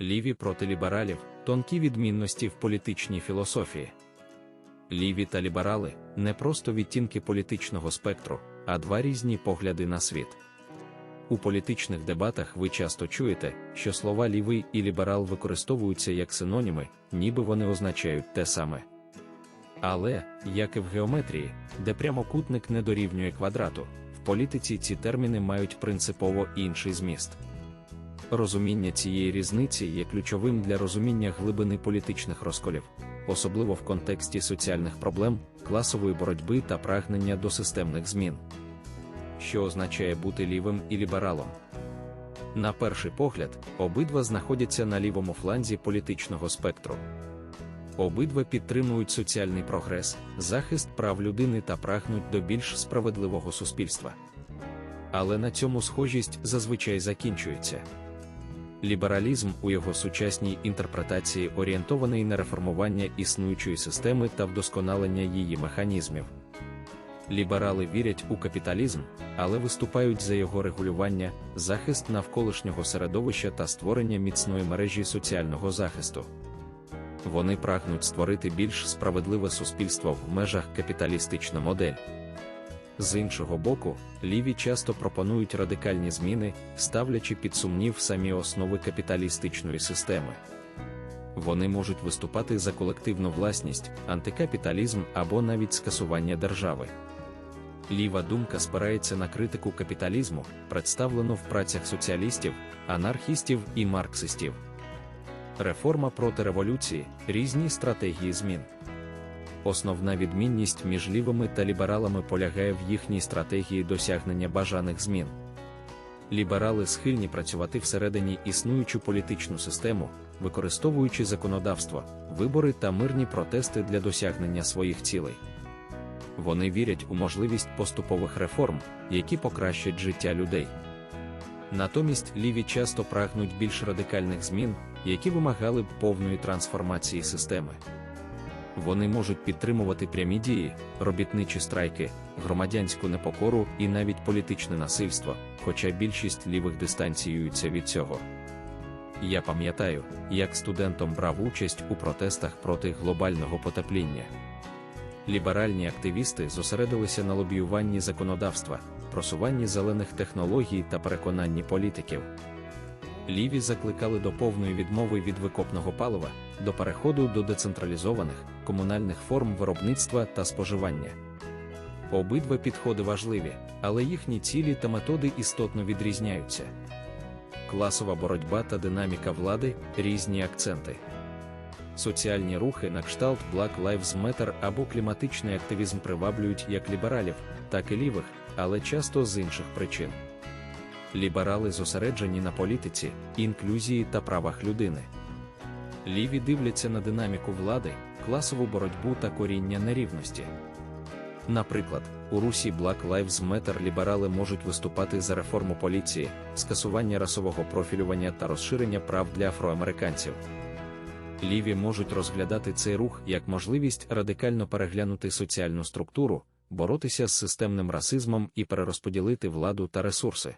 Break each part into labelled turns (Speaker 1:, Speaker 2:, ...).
Speaker 1: Ліві проти лібералів тонкі відмінності в політичній філософії. Ліві та ліберали не просто відтінки політичного спектру, а два різні погляди на світ. У політичних дебатах ви часто чуєте, що слова лівий і ліберал використовуються як синоніми, ніби вони означають те саме. Але, як і в геометрії, де прямокутник не дорівнює квадрату, в політиці ці терміни мають принципово інший зміст. Розуміння цієї різниці є ключовим для розуміння глибини політичних розколів, особливо в контексті соціальних проблем, класової боротьби та прагнення до системних змін. Що означає бути лівим і лібералом? На перший погляд, обидва знаходяться на лівому фланзі політичного спектру. Обидва підтримують соціальний прогрес, захист прав людини та прагнуть до більш справедливого суспільства. Але на цьому схожість зазвичай закінчується. Лібералізм у його сучасній інтерпретації орієнтований на реформування існуючої системи та вдосконалення її механізмів. Ліберали вірять у капіталізм, але виступають за його регулювання, захист навколишнього середовища та створення міцної мережі соціального захисту. Вони прагнуть створити більш справедливе суспільство в межах капіталістична модель. З іншого боку, ліві часто пропонують радикальні зміни, ставлячи під сумнів самі основи капіталістичної системи. Вони можуть виступати за колективну власність, антикапіталізм або навіть скасування держави. Ліва думка спирається на критику капіталізму, представлену в працях соціалістів, анархістів і марксистів. Реформа проти революції, різні стратегії змін. Основна відмінність між лівими та лібералами полягає в їхній стратегії досягнення бажаних змін. Ліберали схильні працювати всередині існуючу політичну систему, використовуючи законодавство, вибори та мирні протести для досягнення своїх цілей. Вони вірять у можливість поступових реформ, які покращать життя людей. Натомість ліві часто прагнуть більш радикальних змін, які вимагали б повної трансформації системи. Вони можуть підтримувати прямі дії, робітничі страйки, громадянську непокору і навіть політичне насильство, хоча більшість лівих дистанціюються від цього. Я пам'ятаю, як студентом брав участь у протестах проти глобального потепління. Ліберальні активісти зосередилися на лобіюванні законодавства, просуванні зелених технологій та переконанні політиків. Ліві закликали до повної відмови від викопного палива, до переходу до децентралізованих комунальних форм виробництва та споживання. Обидва підходи важливі, але їхні цілі та методи істотно відрізняються. Класова боротьба та динаміка влади різні акценти. Соціальні рухи на кшталт Black Lives Matter або кліматичний активізм приваблюють як лібералів, так і лівих, але часто з інших причин. Ліберали зосереджені на політиці, інклюзії та правах людини. Ліві дивляться на динаміку влади, класову боротьбу та коріння нерівності. Наприклад, у Русі Black Lives Matter ліберали можуть виступати за реформу поліції, скасування расового профілювання та розширення прав для афроамериканців. Ліві можуть розглядати цей рух як можливість радикально переглянути соціальну структуру, боротися з системним расизмом і перерозподілити владу та ресурси.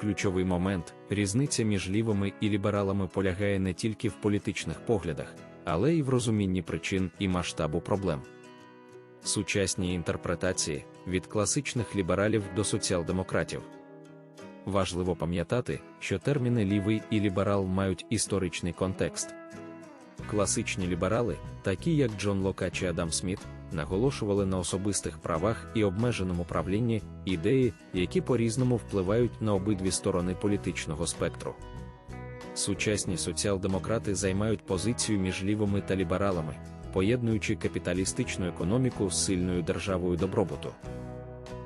Speaker 1: Ключовий момент різниця між лівими і лібералами полягає не тільки в політичних поглядах, але й в розумінні причин і масштабу проблем. Сучасні інтерпретації від класичних лібералів до соціал-демократів. Важливо пам'ятати, що терміни лівий і ліберал мають історичний контекст. Класичні ліберали, такі як Джон Лока чи Адам Сміт, наголошували на особистих правах і обмеженому правлінні ідеї, які по-різному впливають на обидві сторони політичного спектру. Сучасні соціал-демократи займають позицію між лівими та лібералами, поєднуючи капіталістичну економіку з сильною державою добробуту.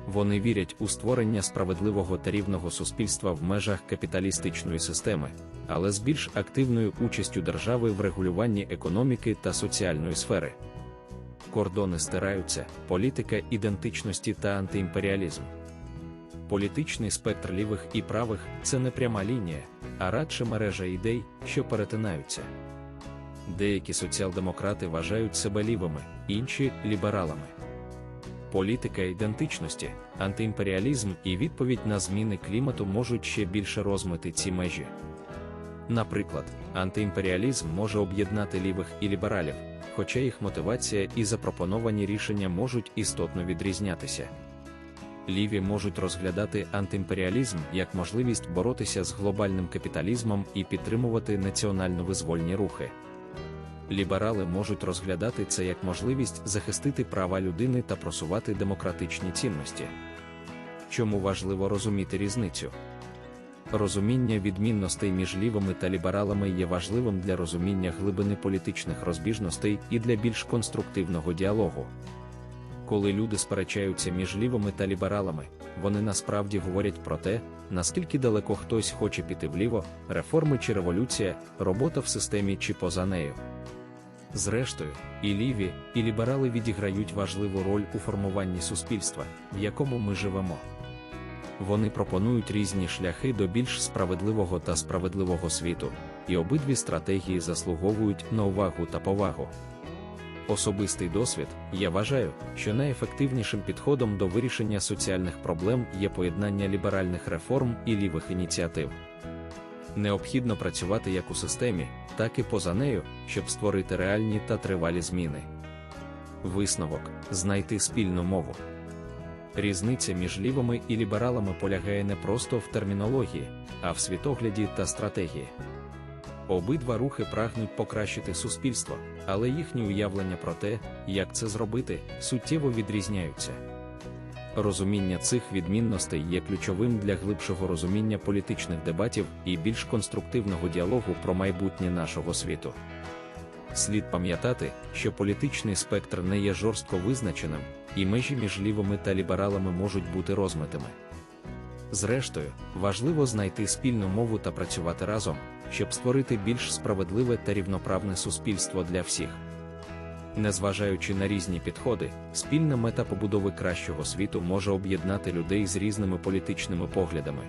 Speaker 1: Вони вірять у створення справедливого та рівного суспільства в межах капіталістичної системи, але з більш активною участю держави в регулюванні економіки та соціальної сфери. Кордони стираються, політика ідентичності та антиімперіалізм. Політичний спектр лівих і правих це не пряма лінія, а радше мережа ідей, що перетинаються. Деякі соціал-демократи вважають себе лівими, інші лібералами. Політика ідентичності, антиімперіалізм і відповідь на зміни клімату можуть ще більше розмити ці межі. Наприклад, антиімперіалізм може об'єднати лівих і лібералів, хоча їх мотивація і запропоновані рішення можуть істотно відрізнятися. Ліві можуть розглядати антиімперіалізм як можливість боротися з глобальним капіталізмом і підтримувати національно-визвольні рухи. Ліберали можуть розглядати це як можливість захистити права людини та просувати демократичні цінності. Чому важливо розуміти різницю? Розуміння відмінностей між лівими та лібералами є важливим для розуміння глибини політичних розбіжностей і для більш конструктивного діалогу. Коли люди сперечаються між лівими та лібералами, вони насправді говорять про те, наскільки далеко хтось хоче піти вліво, реформи чи революція, робота в системі чи поза нею. Зрештою, і ліві, і ліберали відіграють важливу роль у формуванні суспільства, в якому ми живемо. Вони пропонують різні шляхи до більш справедливого та справедливого світу, і обидві стратегії заслуговують на увагу та повагу. Особистий досвід, я вважаю, що найефективнішим підходом до вирішення соціальних проблем є поєднання ліберальних реформ і лівих ініціатив. Необхідно працювати як у системі, так і поза нею, щоб створити реальні та тривалі зміни. Висновок знайти спільну мову. Різниця між лівими і лібералами полягає не просто в термінології, а в світогляді та стратегії. Обидва рухи прагнуть покращити суспільство, але їхні уявлення про те, як це зробити, суттєво відрізняються. Розуміння цих відмінностей є ключовим для глибшого розуміння політичних дебатів і більш конструктивного діалогу про майбутнє нашого світу. Слід пам'ятати, що політичний спектр не є жорстко визначеним, і межі між лівими та лібералами можуть бути розмитими. Зрештою, важливо знайти спільну мову та працювати разом, щоб створити більш справедливе та рівноправне суспільство для всіх. Незважаючи на різні підходи, спільна мета побудови кращого світу може об'єднати людей з різними політичними поглядами.